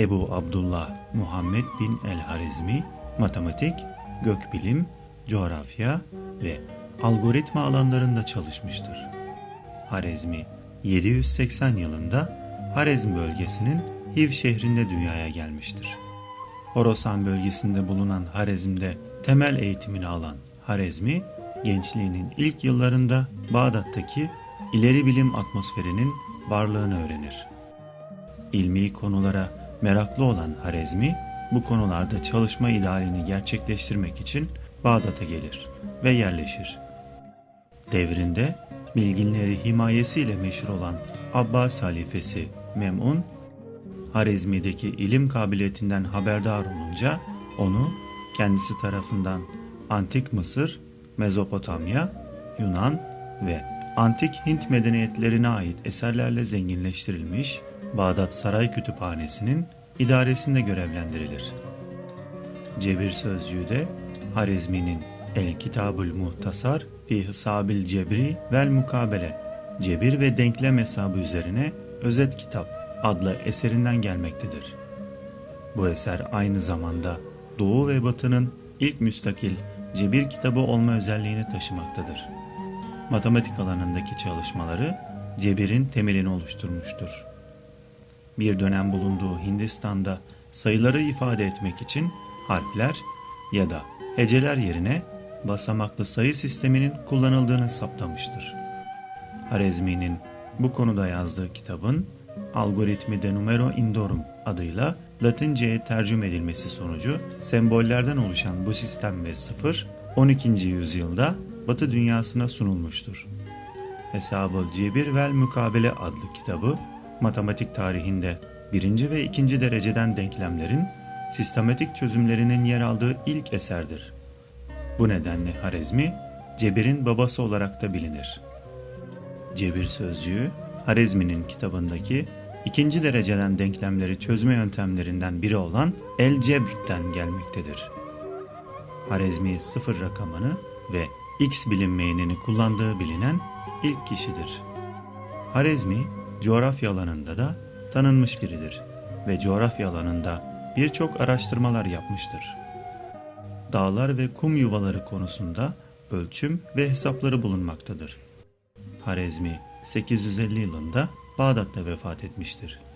Ebu Abdullah Muhammed bin el-Harizmi matematik, gökbilim, coğrafya ve algoritma alanlarında çalışmıştır. Harezmi 780 yılında Harezm bölgesinin Hiv şehrinde dünyaya gelmiştir. Horasan bölgesinde bulunan Harezm'de temel eğitimini alan Harezmi, gençliğinin ilk yıllarında Bağdat'taki ileri bilim atmosferinin varlığını öğrenir. İlmi konulara meraklı olan Harezmi, bu konularda çalışma idealini gerçekleştirmek için Bağdat'a gelir ve yerleşir. Devrinde bilginleri himayesiyle meşhur olan Abbas halifesi Mem'un, Harezmi'deki ilim kabiliyetinden haberdar olunca onu kendisi tarafından Antik Mısır, Mezopotamya, Yunan ve Antik Hint medeniyetlerine ait eserlerle zenginleştirilmiş Bağdat Saray Kütüphanesi'nin idaresinde görevlendirilir. Cebir sözcüğü de Harizmi'nin El Kitabül Muhtasar fi Hisabil Cebri vel Mukabele Cebir ve denklem hesabı üzerine özet kitap adlı eserinden gelmektedir. Bu eser aynı zamanda Doğu ve Batı'nın ilk müstakil cebir kitabı olma özelliğini taşımaktadır. Matematik alanındaki çalışmaları cebirin temelini oluşturmuştur. Bir dönem bulunduğu Hindistan'da sayıları ifade etmek için harfler ya da heceler yerine basamaklı sayı sisteminin kullanıldığını saptamıştır. Harezmi'nin bu konuda yazdığı kitabın Algoritmi de Numero Indorum adıyla Latinceye tercüme edilmesi sonucu sembollerden oluşan bu sistem ve sıfır 12. yüzyılda Batı dünyasına sunulmuştur. Hesabı Cebir vel Mukabele adlı kitabı matematik tarihinde birinci ve ikinci dereceden denklemlerin sistematik çözümlerinin yer aldığı ilk eserdir. Bu nedenle Harezmi, Cebir'in babası olarak da bilinir. Cebir sözcüğü, Harezmi'nin kitabındaki ikinci dereceden denklemleri çözme yöntemlerinden biri olan El-Cebr'den gelmektedir. Harezmi sıfır rakamını ve x bilinmeyenini kullandığı bilinen ilk kişidir. Harezmi, coğrafya alanında da tanınmış biridir ve coğrafya alanında birçok araştırmalar yapmıştır. Dağlar ve kum yuvaları konusunda ölçüm ve hesapları bulunmaktadır. Harezmi 850 yılında Bağdat'ta vefat etmiştir.